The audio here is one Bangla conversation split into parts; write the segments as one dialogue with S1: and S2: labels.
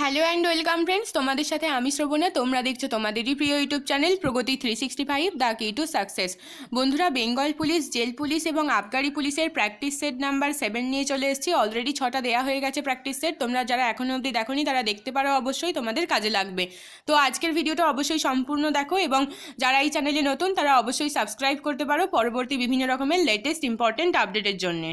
S1: হ্যালো অ্যান্ড ওয়েলকাম ফ্রেন্ডস তোমাদের সাথে আমি শ্রবণা। তোমরা দেখছ তোমাদেরই প্রিয় YouTube channel Pragati three sixty five the key to success বন্ধুরা, বেঙ্গল পুলিশ, জেল পুলিশ এবং আবগারি পুলিশের প্র্যাকটিস সেট নাম্বার সেভেন নিয়ে চলে এসেছি। অলরেডি ছটা দেওয়া হয়ে গেছে প্র্যাকটিস সেট তোমরা যারা এখনও অবধি দেখোনি, তারা দেখতে পারো অবশ্যই তোমাদের কাজে লাগবে। তো আজকের ভিডিওটা অবশ্যই সম্পূর্ণ দেখো এবং যারা এই চ্যানেলে নতুন, তারা অবশ্যই সাবস্ক্রাইব করতে পারো। পরবর্তী বিভিন্ন রকমের লেটেস্ট ইম্পর্টেন্ট আপডেটের জন্যে।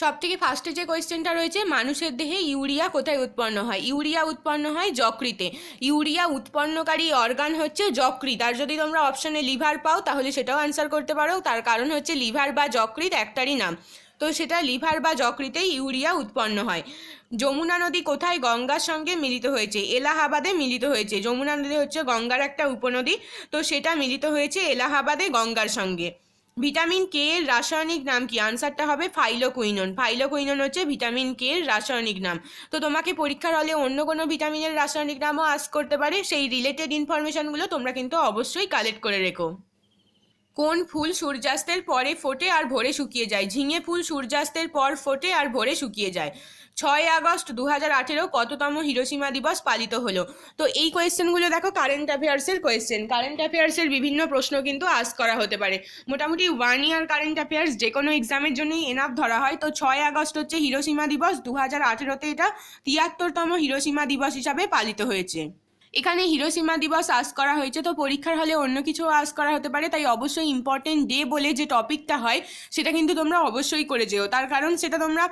S1: সব থেকে ফার্স্টে যে কোয়েশ্চেনটা রয়েছে, মানুষের দেহে ইউরিয়া কোথায় উৎপন্ন হয়? ইউরিয়া উৎপন্ন হয় যকৃতে। ইউরিয়া উৎপন্নকারী অর্গান হচ্ছে যকৃত। আর যদি তোমরা অপশনে লিভার পাও, তাহলে সেটাও অ্যান্সার করতে পারো। তার কারণ হচ্ছে লিভার বা যকৃত একটারই নাম। তো সেটা লিভার বা যকৃতেই ইউরিয়া উৎপন্ন হয়। যমুনা নদী কোথায় গঙ্গার সঙ্গে মিলিত হয়েছে? এলাহাবাদে মিলিত হয়েছে। যমুনা নদী হচ্ছে গঙ্গার একটা উপনদী। তো সেটা মিলিত হয়েছে এলাহাবাদে গঙ্গার সঙ্গে। ভিটামিন কে এর রাসায়নিক নাম কি? আনসারটা হবে ফাইলোকুইনন ফাইলোকুইনন হচ্ছে ভিটামিন কে এর রাসায়নিক নাম। তো তোমাকে পরীক্ষার হলে অন্য কোনো ভিটামিনের রাসায়নিক নামও আস করতে পারে। সেই রিলেটেড ইনফরমেশনগুলো তোমরা কিন্তু অবশ্যই কালেক্ট করে রেখো। কোন ফুল সূর্যাস্তের পরে ফোটে আর ভোরে শুকিয়ে যায়? ঝিঙে ফুল সূর্যাস্তের পর ফোটে আর ভোরে শুকিয়ে যায়। ছয় আগস্ট দু হাজার আঠেরো কততম হিরোসীমা দিবস পালিত হলো? তো এই কোয়েশ্চেনগুলো দেখো কারেন্ট অ্যাফেয়ার্সের কোয়েশ্চেন কারেন্ট অ্যাফেয়ার্সের বিভিন্ন প্রশ্ন কিন্তু আস করা হতে পারে। মোটামুটি ওয়ান ইয়ার কারেন্ট অ্যাফেয়ার্স যে কোনো এক্সামের জন্যই এনাফ ধরা হয়। তো ছয় আগস্ট হচ্ছে হিরোসীমা দিবস। দু হাজার আঠেরোতে এটা তিয়াত্তরতম হিরোসীমা দিবস হিসাবে পালিত হয়েছে। এখানে হিরোসীমা দিবস আস করা হয়েছে, তো পরীক্ষার হলে অন্য কিছু আস করা হতে পারে, তাই অবশ্যই ইম্পর্টেন্ট ডে বলে যে টপিকটা হয়, সেটা কিন্তু তোমরা অবশ্যই করে যেও। তার কারণ সেটা তোমরা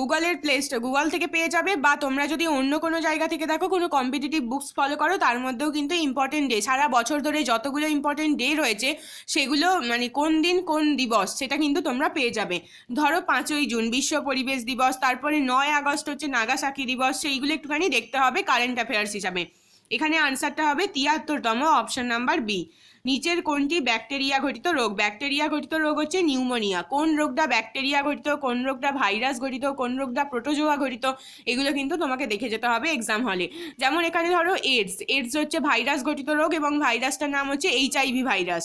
S1: গুগলের প্লে স্টোর গুগল থেকে পেয়ে যাবে বা তোমরা যদি অন্য কোনো জায়গা থেকে দেখো, কোনো কম্পিটিটিভ বুকস ফলো করো, তার মধ্যেও কিন্তু ইম্পর্টেন্ট ডে সারা বছর ধরে যতগুলো ইম্পর্টেন্ট ডে রয়েছে, সেগুলো মানে কোন দিন কোন দিবস, সেটা কিন্তু তোমরা পেয়ে যাবে। ধরো পাঁচই জুন, বিশ্ব পরিবেশ দিবস, তারপরে নয় আগস্ট হচ্ছে নাগাসাকি দিবস, সেইগুলো একটুখানি দেখতে হবে কারেন্ট অ্যাফেয়ার্স হিসাবে। এখানে আনসারটা হবে তিয়াত্তরতম অপশন নাম্বার বি নিচের কোনটি ব্যাকটেরিয়া ঘটিত রোগ? ব্যাকটেরিয়া ঘটিত রোগ হচ্ছে নিউমোনিয়া কোন রোগটা ব্যাকটেরিয়া ঘটিত, কোন রোগটা ভাইরাস ঘটিত, কোন রোগটা প্রোটোজোয়া ঘটিত, এগুলো কিন্তু তোমাকে দেখে যেতে হবে এক্সাম হলে যেমন এখানে ধরো এইডস এইডস হচ্ছে ভাইরাস ঘটিত রোগ এবং ভাইরাসটার নাম হচ্ছে এইচআইভি ভাইরাস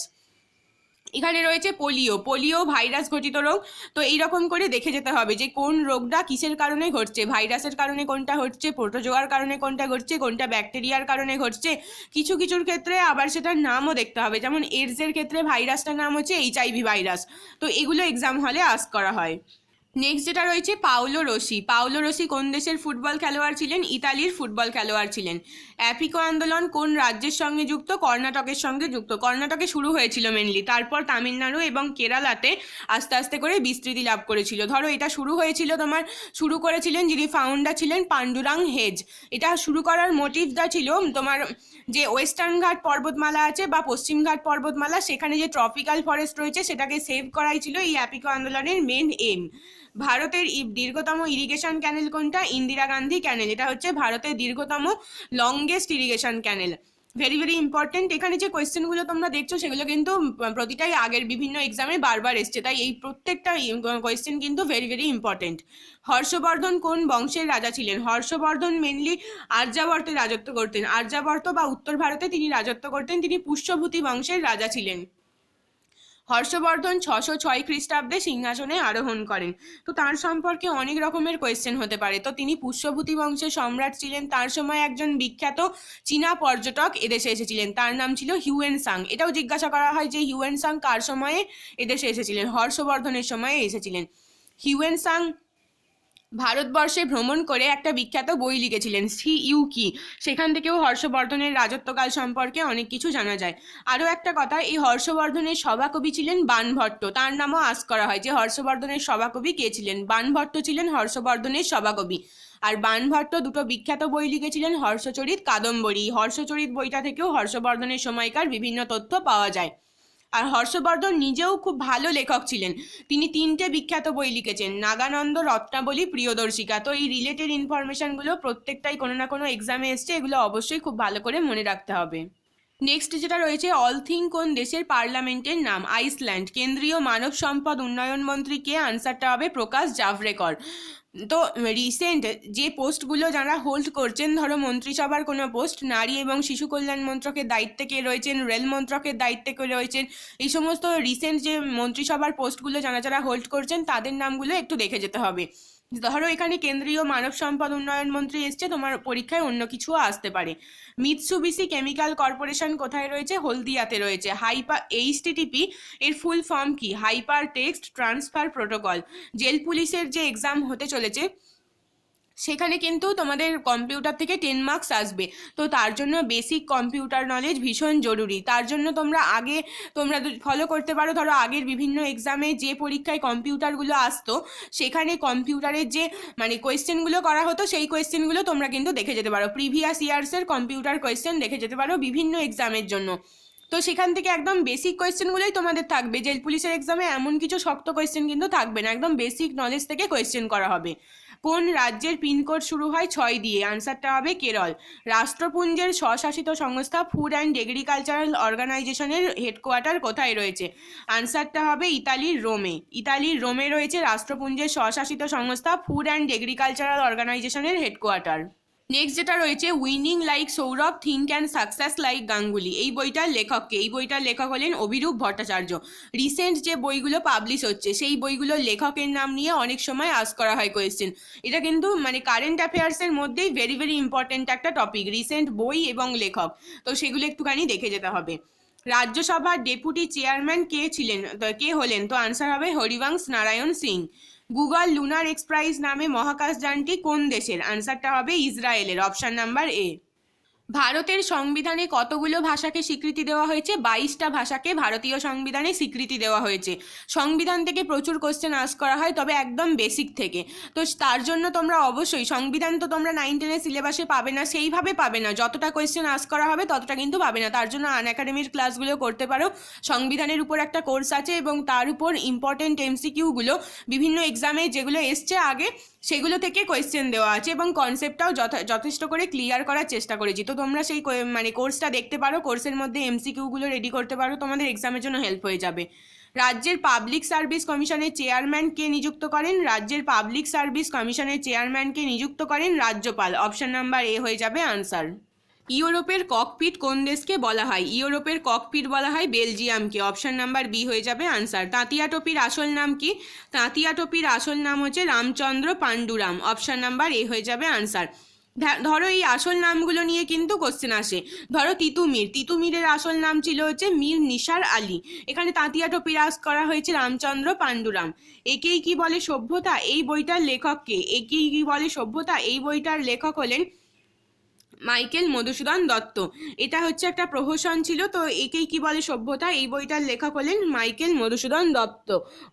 S1: এখানে রয়েছে পোলিও পোলিও ভাইরাস ঘটিত রোগ। তো এইরকম করে দেখে যেতে হবে যে কোন রোগটা কিসের কারণে ঘটছে, ভাইরাসের কারণে কোনটা হচ্ছে প্রোটোজোয়ার কারণে কোনটা ঘটছে, কোনটা ব্যাকটেরিয়ার কারণে ঘটছে। কিছু কিছুর ক্ষেত্রে আবার সেটার নামও দেখতে হবে, যেমন এডসের ক্ষেত্রে ভাইরাসটার নাম হচ্ছে এইচআইভি ভাইরাস তো এগুলো এক্সাম হলে আস করা হয়। নেক্সট যেটা রয়েছে পাওলো রসি পাওলো রসি কোন দেশের ফুটবল খেলোয়াড় ছিলেন? ইতালির ফুটবল খেলোয়াড় ছিলেন। অ্যাপিকো আন্দোলন কোন রাজ্যের সঙ্গে যুক্ত? কর্ণাটকের সঙ্গে যুক্ত। কর্ণাটকে শুরু হয়েছিল মেনলি তারপর তামিলনাড়ু এবং কেরালাতে আস্তে আস্তে করে বিস্তৃতি লাভ করেছিল। ধরো, এটা শুরু হয়েছিল তোমার, শুরু করেছিলেন যিনি ফাউন্ডার ছিলেন পান্ডুরাং হেজ। এটা শুরু করার মোটিভটা ছিল তোমার যে ওয়েস্টার্ন ঘাট পর্বতমালা আছে বা পশ্চিম ঘাট পর্বতমালা, সেখানে যে ট্রপিক্যাল ফরেস্ট রয়েছে, সেটাকে সেভ করাই ছিল এই অ্যাপিকো আন্দোলনের মেন এম ভারতের দীর্ঘতম ইরিগেশন ক্যানেল কোনটা? ইন্দিরা গান্ধী ক্যানেল এটা হচ্ছে ভারতের দীর্ঘতম longest irrigation canal very very important এখানে যে কোয়েশ্চেনগুলো তোমরা দেখছ, সেগুলো কিন্তু প্রতিটাই আগের বিভিন্ন এক্সামে বারবার এসছে। তাই এই প্রত্যেকটা কোয়েশ্চেন কিন্তু ভেরি ভেরি ইম্পর্টেন্ট হর্ষবর্ধন কোন বংশের রাজা ছিলেন? হর্ষবর্ধন মেনলি আর্যাবর্তে রাজত্ব করতেন। আর্যাবর্ত বা উত্তর ভারতে তিনি রাজত্ব করতেন। তিনি পুষ্যভূতি বংশের রাজা ছিলেন। হর্ষবর্ধন ছশো ছয় খ্রিস্টাব্দে সিংহাসনে আরোহণ করেন। তো তার সম্পর্কে অনেক রকমের কোয়েশ্চেন হতে পারে। তো তিনি পুষ্যভূতি বংশের সম্রাট ছিলেন। তার সময় একজন বিখ্যাত চীনা পর্যটক এদেশে এসেছিলেন। তার নাম ছিল হিউয়েন সাং। এটাও জিজ্ঞাসা করা হয় যে হিউয়েন সাং কার সময়ে এদেশে এসেছিলেন? হর্ষবর্ধনের সময়ে এসেছিলেন। হিউয়েন সাং ভারতবর্ষে ভ্রমণ করে একটা বিখ্যাত বই লিখেছিলেন সি ইউ কি। সেখান থেকেও হর্ষবর্ধনের রাজত্বকাল সম্পর্কে অনেক কিছু জানা যায়। আরও একটা কথা, এই হর্ষবর্ধনের সভাকবি ছিলেন বানভট্ট। তার নামও আস করা হয় যে হর্ষবর্ধনের সভাকবি কে ছিলেন? বানভট্ট ছিলেন হর্ষবর্ধনের সভাকবি। আর বানভট্ট দুটো বিখ্যাত বই লিখেছিলেন হর্ষচরিত কাদম্বরী। হর্ষচরিত বইটা থেকেও হর্ষবর্ধনের সময়কার বিভিন্ন তথ্য পাওয়া যায়।
S2: আর হর্ষবর্ধন নিজেও খুব ভালো লেখক ছিলেন। তিনি তিনটে বিখ্যাত বই লিখেছেন, নাগানন্দ, রত্নাবলী, প্রিয়দর্শিকা। তো এই রিলেটেড ইনফরমেশনগুলো প্রত্যেকটাই কোনো না কোনো এক্সামে এসছে, এগুলো অবশ্যই খুব ভালো করে মনে রাখতে হবে। নেক্সট যেটা রয়েছে অল থিং কোন দেশের পার্লামেন্টের নাম? আইসল্যান্ড। কেন্দ্রীয় মানব সম্পদ উন্নয়ন মন্ত্রী কে আনসারটা হবে প্রকাশ জাভরেকর তো রিসেন্ট যে পোস্টগুলো যারা হোল্ড করছেন, ধরো মন্ত্রিসভার কোনো পোস্ট, নারী এবং শিশু কল্যাণ মন্ত্রকের দায়িত্বে কে রয়েছেন, রেল মন্ত্রকের দায়িত্বে কে রয়েছেন, এই সমস্ত রিসেন্ট যে মন্ত্রিসভার পোস্টগুলো যারা যারা হোল্ড করছেন, তাদের নামগুলো একটু দেখে যেতে হবে। ধরো এখানে কেন্দ্রীয় মানব সম্পদ উন্নয়ন মন্ত্রী এসছে, তোমার পরীক্ষায় অন্য কিছু আসতে পারে। মিৎসুবিসি কেমিক্যাল কর্পোরেশন কোথায় রয়েছে? হলদিয়াতে রয়েছে। হাইপা এইচটিটিপি এর ফুল ফর্ম কি? Hyper text transfer protocol jail পুলিশের যে এক্সাম হতে চলেছে সেখানে কিন্তু তোমাদের কম্পিউটার থেকে টেন মার্কস আসবে। তো তার জন্য বেসিক কম্পিউটার নলেজ ভীষণ জরুরি। তার জন্য তোমরা আগে, তোমরা ফলো করতে পারো। ধরো আগের বিভিন্ন এক্সামে যে পরীক্ষায় কম্পিউটারগুলো আসতো, সেখানে কম্পিউটারের যে মানে কোয়েশ্চেনগুলো করা হতো, সেই কোয়েশ্চেনগুলো তোমরা কিন্তু দেখে যেতে পারো। প্রিভিয়াস ইয়ার্সের কম্পিউটার কোয়েশ্চেন দেখে যেতে পারো বিভিন্ন এক্সামের জন্য। তো সেখান থেকে একদম বেসিক কোয়েশ্চেনগুলোই তোমাদের থাকবে। জেল পুলিশের এক্সামে এমন কিছু শক্ত কোয়েশ্চেন কিন্তু থাকবে না। একদম বেসিক নলেজ থেকে কোয়েশ্চেন করা হবে। কোন রাজ্যের পিনকোড শুরু হয় ছয় দিয়ে? আনসারটা হবে কেরল। রাষ্ট্রপুঞ্জের স্বশাসিত সংস্থা ফুড অ্যান্ড এগ্রিকালচারাল অর্গানাইজেশনের হেডকোয়ার্টার কোথায় রয়েছে? আনসারটা হবে ইতালির রোমে। ইতালির রোমে রয়েছে রাষ্ট্রপুঞ্জের স্বশাসিত সংস্থা ফুড অ্যান্ড এগ্রিকালচারাল অর্গানাইজেশনের হেডকোয়ার্টার নেক্সট যেটা রয়েছে winning like Sourav think and success like Ganguly. এই বইটার লেখককে এই বইটার লেখক হলেন অভিরূপ ভট্টাচার্য। রিসেন্ট যে বইগুলো পাবলিশ হচ্ছে, সেই বইগুলোর লেখকের নাম নিয়ে অনেক সময় আস করা হয় কোয়েশ্চেন এটা কিন্তু মানে কারেন্ট অ্যাফেয়ার্সের মধ্যেই ভেরি ভেরি ইম্পর্টেন্ট একটা টপিক রিসেন্ট বই এবং লেখক। তো সেগুলো একটুখানি দেখে যেতে হবে। রাজ্যসভার ডেপুটি চেয়ারম্যান কে ছিলেন? কে হলেন? তো আনসার হবে Harivansh Narayan Singh. Google lunar XPRIZE নামে মহাকাশযানটি কোন দেশের? আনসারটা হবে ইসরায়েলের। Option number A. ভারতের সংবিধানে কতগুলো ভাষাকে স্বীকৃতি দেওয়া হয়েছে? বাইশটা ভাষাকে ভারতীয় সংবিধানে স্বীকৃতি দেওয়া হয়েছে। সংবিধান থেকে প্রচুর কোশ্চেন আস করা হয়, তবে একদম বেসিক থেকে। তো তার জন্য তোমরা অবশ্যই, সংবিধান তো তোমরা নাইন টেনের সিলেবাসে পাবে না, সেইভাবে পাবে না। যতটা কোয়েশ্চেন আস করা হবে, ততটা কিন্তু পাবে না। তার জন্য আন একাডেমির ক্লাসগুলো করতে পারো। সংবিধানের উপর একটা কোর্স আছে এবং তার উপর ইম্পর্টেন্ট এমসিকিউগুলো বিভিন্ন এক্সামে যেগুলো এসছে আগে, সেগুলো থেকে কোয়েশ্চেন দেওয়া আছে এবং কনসেপ্টটাও যথেষ্ট করে ক্লিয়ার করার চেষ্টা করেছি। তো তোমরা সেই মানে কোর্সটা দেখতে পারো কোর্সের মধ্যে এমসিকিউগুলো রেডি করতে পারো, তোমাদের এক্সামের জন্য হেল্প হয়ে যাবে। রাজ্যের পাবলিক সার্ভিস কমিশনের চেয়ারম্যান কে নিযুক্ত করেন? রাজ্যের পাবলিক সার্ভিস কমিশনের চেয়ারম্যানকে নিযুক্ত করেন রাজ্যপাল। অপশন নাম্বার এ হয়ে যাবে আনসার ইউরোপের ককপিট কোন দেশকে বলা হয়? ইউরোপের ককপিট বলা হয় বেলজিয়ামকে। অপশন নাম্বার বি হয়ে যাবে আনসার তাঁতিয়া টোপির আসল নাম কি? তাঁতিয়া টোপির আসল নাম হচ্ছে Ramchandra Panduram. Option number A হয়ে যাবে আনসার ধরো এই আসল নামগুলো নিয়ে কিন্তু কোশ্চেন আসে। ধরো তিতুমির, তিতুমিরের আসল নাম ছিল হচ্ছে মীর নিসার আলী। এখানে তাঁতিয়া টপি রাজ করা হয়েছে রামচন্দ্র পাণ্ডুরাম। একেই কি বলে সভ্যতা? এই বইটার লেখককে একেই কি বলে সভ্যতা? এই বইটার লেখক হলেন মাইকেল মধুসূদন দত্ত। এটা হচ্ছে একটা প্রহসন ছিল, তো একেই কি বলে সভ্যতা? এই বইটার লেখক হলেন Michael Madhusudan Dutt.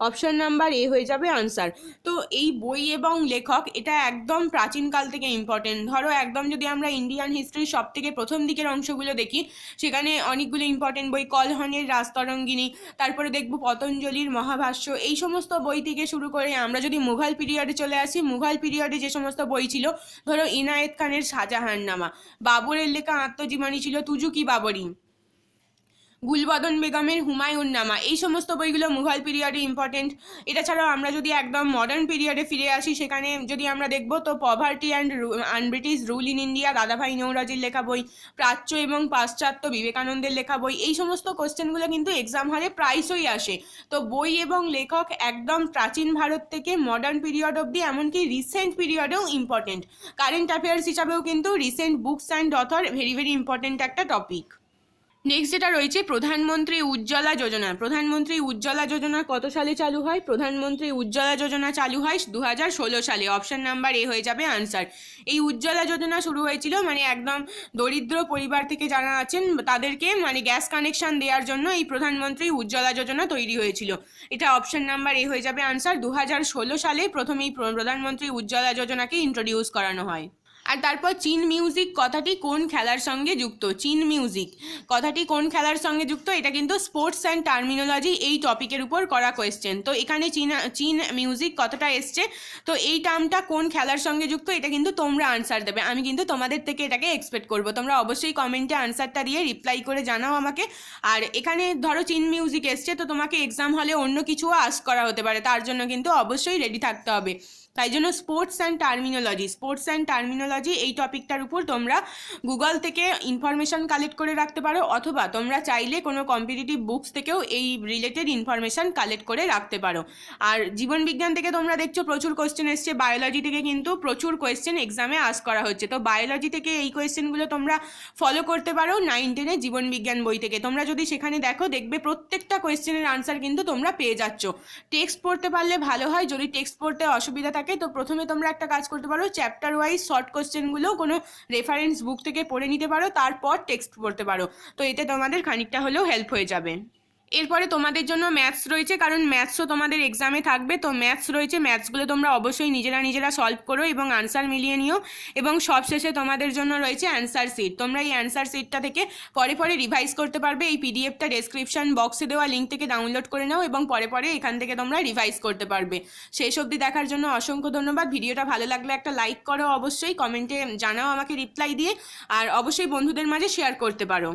S2: Option number A হয়ে যাবে আনসার। তো এই বই এবং লেখক, এটা একদম প্রাচীনকাল থেকে ইম্পর্টেন্ট ধরো একদম যদি আমরা ইন্ডিয়ান হিস্ট্রির সব থেকে প্রথম দিকের অংশগুলো দেখি, সেখানে অনেকগুলো ইম্পর্টেন্ট বই, কলহনের রাজতরঙ্গিনী তারপরে দেখব পতঞ্জলির মহাভাষ্য, এই সমস্ত বই থেকে শুরু করে আমরা যদি মুঘল পিরিয়ডে চলে আসি, মুঘল পিরিয়ডে যে সমস্ত বই ছিল, ধরো ইনায়েত খানের শাহজাহান নামা। বাবরের লেখা আত্মজীবনী ছিল তুজুকি বাবরি? গুলবদন বেগমের হুমায়ুন নামা এই সমস্ত বইগুলো মুঘল পিরিয়ডে ইম্পর্টেন্ট এটা ছাড়াও আমরা যদি একদম মডার্ন পিরিয়ডে ফিরে আসি, সেখানে যদি আমরা দেখব, তো poverty and and British rule in India Dadabhai নৌরাজির লেখা বই, প্রাচ্য এবং পাশ্চাত্য বিবেকানন্দের লেখা বই, এই সমস্ত কোশ্চেনগুলো কিন্তু এক্সাম হলে প্রায়শই আসে। তো বই এবং লেখক একদম প্রাচীন ভারত থেকে মডার্ন পিরিয়ড অবধি, এমনকি রিসেন্ট পিরিয়ডেও ইম্পর্টেন্ট কারেন্ট অ্যাফেয়ার্স হিসাবেও কিন্তু recent books and author very very important একটা টপিক নেক্সট যেটা রয়েছে, প্রধানমন্ত্রী উজ্জ্বলা যোজনা। প্রধানমন্ত্রী উজ্জ্বলা যোজনা কত সালে চালু হয়? প্রধানমন্ত্রী উজ্জ্বলা যোজনা চালু হয় দু হাজার ষোলো সালে। অপশন নাম্বার এ হয়ে যাবে আনসার এই উজ্জ্বলা যোজনা শুরু হয়েছিল মানে একদম দরিদ্র পরিবার থেকে যারা আছেন, তাদেরকে মানে গ্যাস কানেকশন দেওয়ার জন্য এই প্রধানমন্ত্রী উজ্জ্বলা যোজনা তৈরি হয়েছিল। এটা অপশন নাম্বার এ হয়ে যাবে আনসার দু হাজার ষোলো সালে প্রথমেই প্রধানমন্ত্রী উজ্জ্বলা যোজনাকে ইন্ট্রোডিউস করানো হয়। আর তারপর চীন মিউজিক কথাটি কোন খেলার সঙ্গে যুক্ত? চীন মিউজিক কথাটি কোন খেলার সঙ্গে যুক্ত? এটা কিন্তু স্পোর্টস অ্যান্ড টার্মিনোলজি এই টপিকের উপর করা কোয়েশ্চেন তো এখানে চীন চীন মিউজিক কতটা এসছে? তো এই টার্মটা কোন খেলার সঙ্গে যুক্ত? এটা কিন্তু তোমরা আনসার দেবে। আমি কিন্তু তোমাদের থেকে এটাকে এক্সপেক্ট করব। তোমরা অবশ্যই কমেন্টে আনসারটা দিয়ে রিপ্লাই করে জানাও আমাকে। আর এখানে ধরো চীন মিউজিক এসছে, তো তোমাকে এক্সাম হলে অন্য কিছুও আস করা হতে পারে। তার জন্য কিন্তু অবশ্যই রেডি থাকতে হবে। তাই জন্য sports and terminology sports and terminology এই টপিকটার উপর তোমরা গুগল থেকে ইনফরমেশন কালেক্ট করে রাখতে পারো, অথবা তোমরা চাইলে কোনো কম্পিটিটিভ বুকস থেকেও এই রিলেটেড ইনফরমেশন কালেক্ট করে রাখতে পারো। আর জীবন বিজ্ঞান থেকে তোমরা দেখছ প্রচুর কোয়েশ্চেন এসছে বায়োলজি থেকে কিন্তু প্রচুর কোয়েশ্চেন এক্সামে আস করা হচ্ছে। তো বায়োলজি থেকে এই কোয়েশ্চেনগুলো তোমরা ফলো করতে পারো নাইন টেনের জীবন বিজ্ঞান বই থেকে। তোমরা যদি সেখানে দেখো, দেখবে প্রত্যেকটা কোয়েশ্চেনের আনসার কিন্তু তোমরা পেয়ে যাচ্ছ। টেক্সট পড়তে পারলে ভালো হয়, যদি টেক্সট পড়তে অসুবিধা থাকে, তো প্রথমে তোমরা একটা কাজ করতে পারো চ্যাপ্টার ওয়াইজ শর্ট কোশ্চেনগুলো কোনো রেফারেন্স বুক থেকে পড়ে নিতে পারো, তারপর টেক্সট পড়তে পারো। তো এতে তোমাদের খানিকটা হলেও হেল্প হয়ে যাবে। এরপরে তোমাদের জন্য ম্যাথস রয়েছে, কারণ ম্যাথসও তোমাদের এক্সামে থাকবে। তো ম্যাথস রয়েছে ম্যাথসগুলো তোমরা অবশ্যই নিজেরা নিজেরা সলভ করো এবং আনসার মিলিয়ে নিও। এবং সবশেষে তোমাদের জন্য রয়েছে অ্যান্সার সিট তোমরা এই অ্যান্সার সিটটা থেকে পরে পরে রিভাইজ করতে পারবে। এই পিডিএফটা ডেসক্রিপশন বক্সে দেওয়া লিঙ্ক থেকে ডাউনলোড করে নাও এবং পরে পরে এখান থেকে তোমরা রিভাইজ করতে পারবে। শেষ অবধি দেখার জন্য অসংখ্য ধন্যবাদ। ভিডিওটা ভালো লাগলে একটা লাইক করো অবশ্যই। কমেন্টে জানাও আমাকে রিপ্লাই দিয়ে। আর অবশ্যই বন্ধুদের মাঝে শেয়ার করতে পারো।